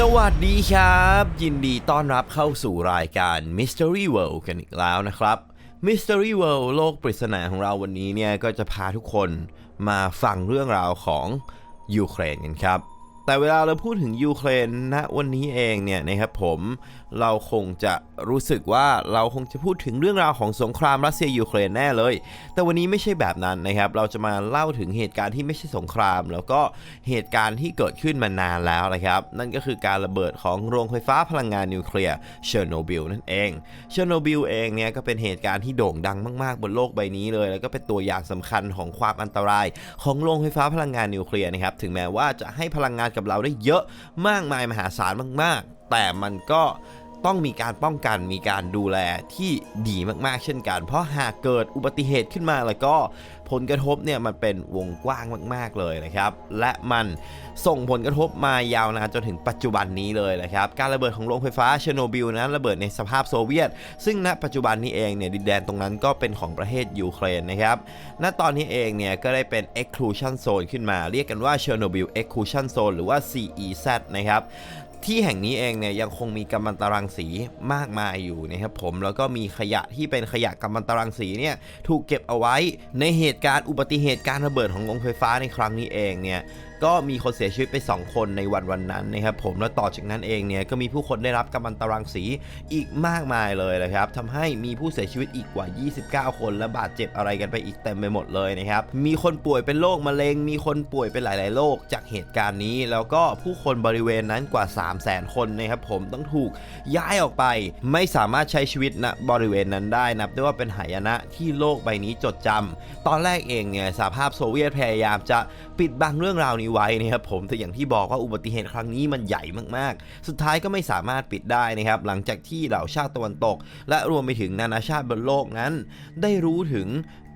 สวัสดีครับ ยินดีต้อนรับเข้าสู่รายการ Mystery World กันอีกแล้วนะครับ Mystery World โลกปริศนาของเราวันนี้เนี่ยก็จะพาทุกคนมาฟังเรื่องราวของยูเครนกันครับ แต่เวลาเราพูดถึงยูเครนณวันนี้เองเนี่ยนะครับผมเราคงจะรู้สึกว่าเราคงจะพูดถึงเรื่องราวของสงครามรัสเซียยูเครนแน่เลย แต่วันนี้ไม่ใช่แบบนั้นนะครับ เราจะมาเล่าถึงเหตุการณ์ที่ไม่ใช่สงคราม แล้วก็เหตุการณ์ที่เกิดขึ้นมานานแล้วนะครับ นั่นก็คือการระเบิดของโรงไฟฟ้าพลังงานนิวเคลียร์เชอร์โนบิลนั่นเองเชอร์โนบิลเองเนี่ยก็เป็นเหตุการณ์ที่โด่งดังมากๆ บนโลกใบนี้เลย แล้วก็เป็นตัวอย่างสำคัญของความอันตราย ของโรงไฟฟ้าพลังงานนิวเคลียร์นะครับถึงแม้ว่าจะให้พลังงานกับเราได้เยอะมากมายมหาศาลมาก ๆ แต่มันก็ ต้องมีการป้องกันมีการดูแลที่ดีมากๆ เช่นกัน เพราะหากเกิดอุบัติเหตุขึ้นมาแล้วก็ผลกระทบเนี่ยมันเป็นวงกว้างมาก ๆเลยนะครับ และมันส่งผลกระทบมายาวนานจนถึงปัจจุบันนี้เลยนะครับ การระเบิดของโรงไฟฟ้าเชโนบิลนั้นระเบิดในสภาพโซเวียต ซึ่งณปัจจุบันนี้เองเนี่ยดินแดนตรงนั้นก็เป็นของประเทศยูเครนนะครับณตอนนี้เองเนี่ยก็ได้เป็น exclusion zone ขึ้นมา เรียกกันว่า Chernobyl exclusion zone หรือว่า CEZ นะครับ ที่แห่งนี้เองเนี่ยยังคงมีกัมมันตรังสีมากมายอยู่นะครับผมแล้วก็มีขยะที่เป็นขยะกัมมันตรังสีเนี่ยถูกเก็บเอาไว้ในเหตุการณ์อุบัติเหตุการระเบิดของโรงไฟฟ้าในครั้งนี้เองเนี่ย ก็มีคนเสียชีวิตไป 2 คนในวันวันนั้นนะครับผมแล้วต่อจากนั้นเองเนี่ยก็มีผู้คนได้รับกัมมันตรังสีอีกมากมายเลยนะครับทำให้มีผู้เสียชีวิตอีกกว่า 29 คน และบาดเจ็บอะไรกันไปอีกเต็มไปหมดเลยนะครับมีคนป่วยเป็นโรคมะเร็ง มีคนป่วยเป็นหลาย ๆโรคจากเหตุการณ์นี้ แล้วก็ผู้คนบริเวณนั้นกว่า 3 0 0 0 0 0 คนนะครับผมต้องถูกย้ายออกไป ไม่สามารถใช้ชีวิตณบริเวณนั้นได้นับได้ว่าเป็นหายนะที่โลกใบนี้จดจำตอนแรกเองเนี่ยสหภาพโซเวียตพยายามจะปิดบังเรื่องราวนี้ไว้นะครับผมแต่อย่างที่บอกว่าอุบัติเหตุครั้งนี้มันใหญ่มากๆ สุดท้ายก็ไม่สามารถปิดได้นะครับหลังจากที่เหล่าชาติตะวันตก และรวมไปถึงนานาชาติบนโลกนั้น ได้รู้ถึง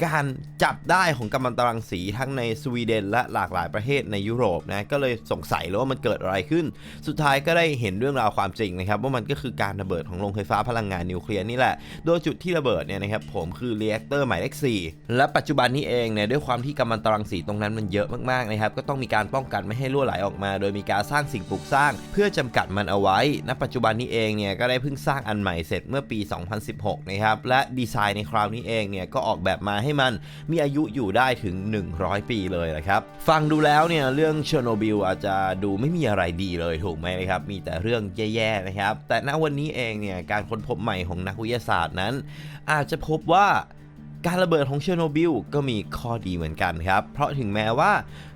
การจับได้ของกัมมันตรังสีทั้งในสวีเดนและหลากหลายประเทศในยุโรปนะก็เลยสงสัยเลยว่ามันเกิดอะไรขึ้น สุดท้ายก็ได้เห็นเรื่องราวความจริงนะครับว่ามันก็คือการระเบิดของโรงไฟฟ้าพลังงานนิวเคลียร์นี่แหละ โดยจุดที่ระเบิดเนี่ยนะครับผมคือเรีแอคเตอร์หมายเลข4และปัจจุบันนี้เองเนี่ยด้วยความที่กัมมันตรังสีตรงนั้นมันเยอะมากๆนะครับก็ต้องมีการป้องกันไม่ให้รั่วไหลออกมา โดยมีการสร้างสิ่งปลูกสร้าง เพื่อจำกัดมันเอาไว้ณปัจจุบันนี้เองเนี่ยก็ได้เพิ่งสร้างอันใหม่เสร็จเมื่อปี 2016 นะครับและดีไซน์ในคราวนี้เองเนี่ยก็ออกแบบมาให้มันมีอายุอยู่ได้ถึง 100 ปีเลยนะครับ ฟังดูแล้วเนี่ยเรื่องเชอร์โนบิลอาจจะดูไม่มีอะไรดีเลยถูกไหมนะครับ มีแต่เรื่องแย่ๆนะครับ แต่ณวันนี้เองเนี่ยการค้นพบใหม่ของนักวิทยาศาสตร์นั้น อาจจะพบว่า การระเบิดของเชอร์โนบิลก็มีข้อดีเหมือนกันครับ เพราะถึงแม้ว่า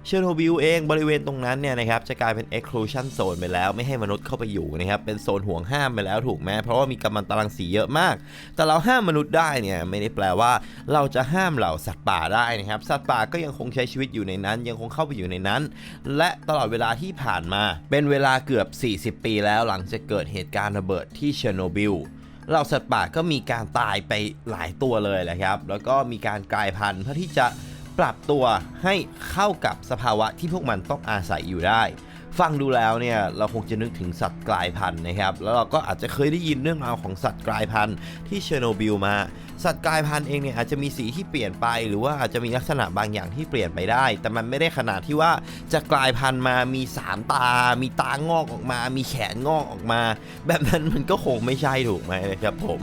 เชอร์โนบิลเองบริเวณตรงนั้นเนี่ยนะครับจะกลายเป็น exclusion zone ไปแล้วไม่ให้มนุษย์เข้าไปอยู่นะครับเป็นโซนห่วงห้ามไปแล้วถูกไหมเพราะว่ามีกัมมันตรังสีเยอะมาก แต่เราห้ามมนุษย์ได้เนี่ยไม่ได้แปลว่า เราจะห้ามเหล่าสัตว์ป่าได้นะครับสัตว์ป่าก็ยังคงใช้ชีวิตอยู่ในนั้น ยังคงเข้าไปอยู่ในนั้น และตลอดเวลาที่ผ่านมา เป็นเวลาเกือบ 40 ปีแล้วหลังจากเกิดเหตุการณ์ระเบิดที่เชอร์โนบิล เหล่าสัตว์ป่าก็มีการตายไปหลายตัวเลยแหละครับ แล้วก็มีการกลายพันธุ์เพื่อที่จะปรับตัวให้เข้ากับสภาวะที่พวกมันต้องอาศัยอยู่ได้ ฟังดูแล้วเนี่ยเราคงจะนึกถึงสัตว์กลายพันธุ์นะครับแล้วเราก็อาจจะเคยได้ยินเรื่องราวของสัตว์กลายพันธุ์ที่เชอร์โนบิลมา สัตว์กลายพันธุ์เองเนี่ยอาจจะมีสีที่เปลี่ยนไป หรือว่าอาจจะมีลักษณะบางอย่างที่เปลี่ยนไปได้ แต่มันไม่ได้ขนาดที่ว่าจะกลายพันธุ์มามี 3 ตา มีตางอกออกมา มีแขนงอกออกมา แบบนั้นมันก็คงไม่ใช่ถูกไหมนะครับผม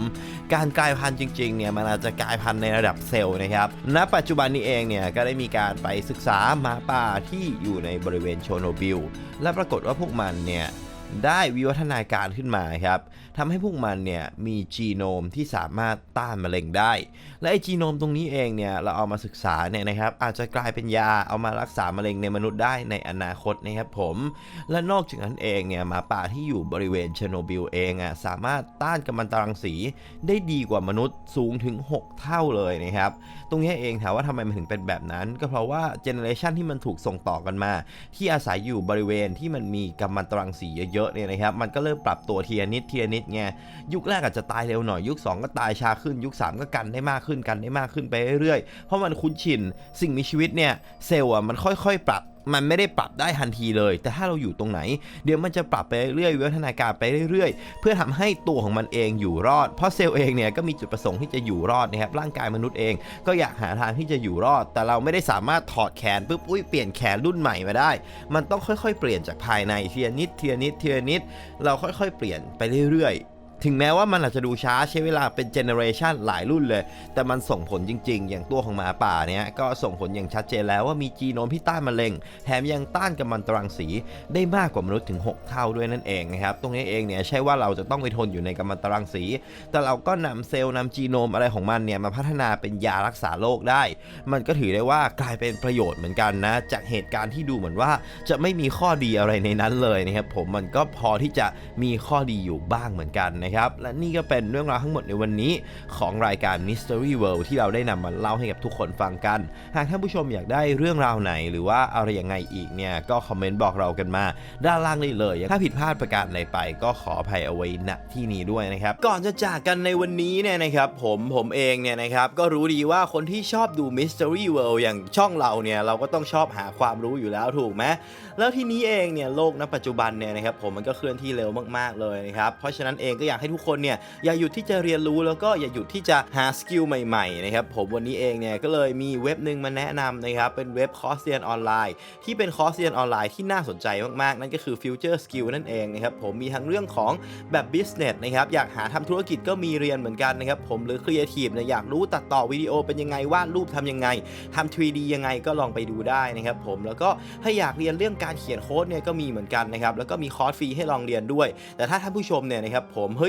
การกลายพันธุ์จริงๆเนี่ยมันอาจจะกลายพันธุ์ในระดับเซลล์นะครับณปัจจุบันนี้เองเนี่ยก็ได้มีการไปศึกษาหมาป่าที่อยู่ในบริเวณโชโนบิลและปรากฏว่าพวกมันเนี่ย ได้วิวัฒนาการขึ้นมาครับทำให้พวกมันเนี่ยมีจีโนมที่สามารถต้านมะเร็งได้ และไอจีโนมตรงนี้เองเนี่ยเราเอามาศึกษาเนี่ยนะครับอาจจะกลายเป็นยาเอามารักษามะเร็งในมนุษย์ได้ในอนาคตนะครับผม และนอกจากนั้นเองเนี่ยหมาป่าที่อยู่บริเวณเชโนบิลเองอะสามารถต้านกัมมันตรังสีได้ดีกว่ามนุษย์สูงถึง 6 เท่าเลยนะครับตรงนี้เองถามว่าทำไมมันถึงเป็นแบบนั้น ก็เพราะว่าเจเนอเรชันที่มันถูกส่งต่อกันมา ที่อาศัยอยู่บริเวณที่มันมีกัมมันตรังสีเยอะๆเนี่ยนะครับ มันก็เริ่มปรับตัวเทียนิดเทียนิดไงยุคแรกอาจจะตายเร็วหน่อย ยุค 2 ก็ตายช้าขึ้น ยุค 3 ก็กันได้มากขึ้นกันได้มากขึ้นไปเรื่อยๆ เพราะมันคุ้นชิน สิ่งมีชีวิตเนี่ยเซลล์อะมันค่อยๆ ปรับมันไม่ได้ปรับได้ทันทีเลย แต่ถ้าเราอยู่ตรงไหน เดี๋ยวมันจะปรับไปเรื่อยๆวิวัฒนาการไปเรื่อยๆ เพื่อทำให้ตัวของมันเองอยู่รอด เพราะเซลล์เองเนี่ยก็มีจุดประสงค์ที่จะอยู่รอดนะครับ ร่างกายมนุษย์เอง ก็อยากหาทางที่จะอยู่รอด แต่เราไม่ได้สามารถถอดแขนปุ๊บ อุ้ยเปลี่ยนแขนรุ่นใหม่มาได้ มันต้องค่อยๆ เปลี่ยนจากภายในเทีละนิดเทีละนิดเทีละนิด เราค่อยๆ เปลี่ยนไปเรื่อยๆ ถึงแม้ว่ามันอาจจะดูช้าใช้เวลาเป็นเจเนอเรชันหลายรุ่นเลย แต่มันส่งผลจริง ๆ อย่างตัวของหมาป่าเนี่ยก็ส่งผลอย่างชัดเจนแล้วว่ามีจีโนมที่ต้านมะเร็ง แถมยังต้านกัมมันตรังสีได้มากกว่ามนุษย์ถึง 6 เท่าด้วยนั่นเองนะครับ ตรงนี้เองเนี่ยใช่ว่าเราจะต้องไปทนอยู่ในกัมมันตรังสี แต่เราก็นำเซลล์นำจีโนมอะไรของมันเนี่ยมาพัฒนาเป็นยารักษาโรคได้ มันก็ถือได้ว่ากลายเป็นประโยชน์เหมือนกันนะ จากเหตุการณ์ที่ดูเหมือนว่าจะไม่มีข้อดีอะไรในนั้นเลยนะครับผมมันก็พอที่จะมีข้อดีอยู่บ้างเหมือนกันนะครับ และนี่ก็เป็นเรื่องราวทั้งหมดในวันนี้ของรายการ Mystery World ที่เราได้นำมาเล่าให้กับทุกคนฟังกัน หากท่านผู้ชมอยากได้เรื่องราวไหน หรือว่าอะไรยังไงอีกเนี่ยก็คอมเมนต์บอกเรากันมา ด้านล่างได้เลย ถ้าผิดพลาดประการใดไป ก็ขออภัยเอาไว้ณที่นี้ด้วยนะครับ ก่อนจะจากกันในวันนี้เนี่ยนะครับผมผมเองเนี่ยนะครับก็รู้ดีว่าคนที่ชอบดู Mystery World อย่างช่องเราเนี่ยเราก็ต้องชอบหาความรู้อยู่แล้วถูกไหมแล้วทีนี้เองเนี่ยโลกณปัจจุบันเนี่ยนะครับผมมันก็เคลื่อนที่เร็วมากๆเลยนะครับเพราะฉะนั้นเองก็อยากให้ทุกคนเนี่ยอย่าหยุดที่จะเรียนรู้แล้วก็อย่าหยุดที่จะหาสกิลใหม่ๆนะครับผมวันนี้เองเนี่ยก็เลยมีเว็บหนึ่งมาแนะนำนะครับเป็นเว็บคอร์สเรียนออนไลน์ ที่เป็นคอร์สเรียนออนไลน์ที่น่าสนใจมากๆ นั่นก็คือ Future Skill นั่นเองนะครับผมมีทั้งเรื่องของแบบ Business นะครับอยากหาทำธุรกิจก็มีเรียนเหมือนกันนะครับผมหรือ Creative เนี่ยอยากรู้ตัดต่อวิดีโอเป็นยังไงวาดรูปทำยังไงทำ 3D ยังไงก็ลองไปดูได้นะครับผมแล้วก็ถ้าอยากเรียนเรื่องการเขียนโค้ดเนี่ยก็มีเหมือนกันนะครับแล้วก็มีคอร์สฟรีให้ลองเรียนด้วย แต่ถ้าท่านผู้ชมเนี่ยนะครับผมเฮ้ย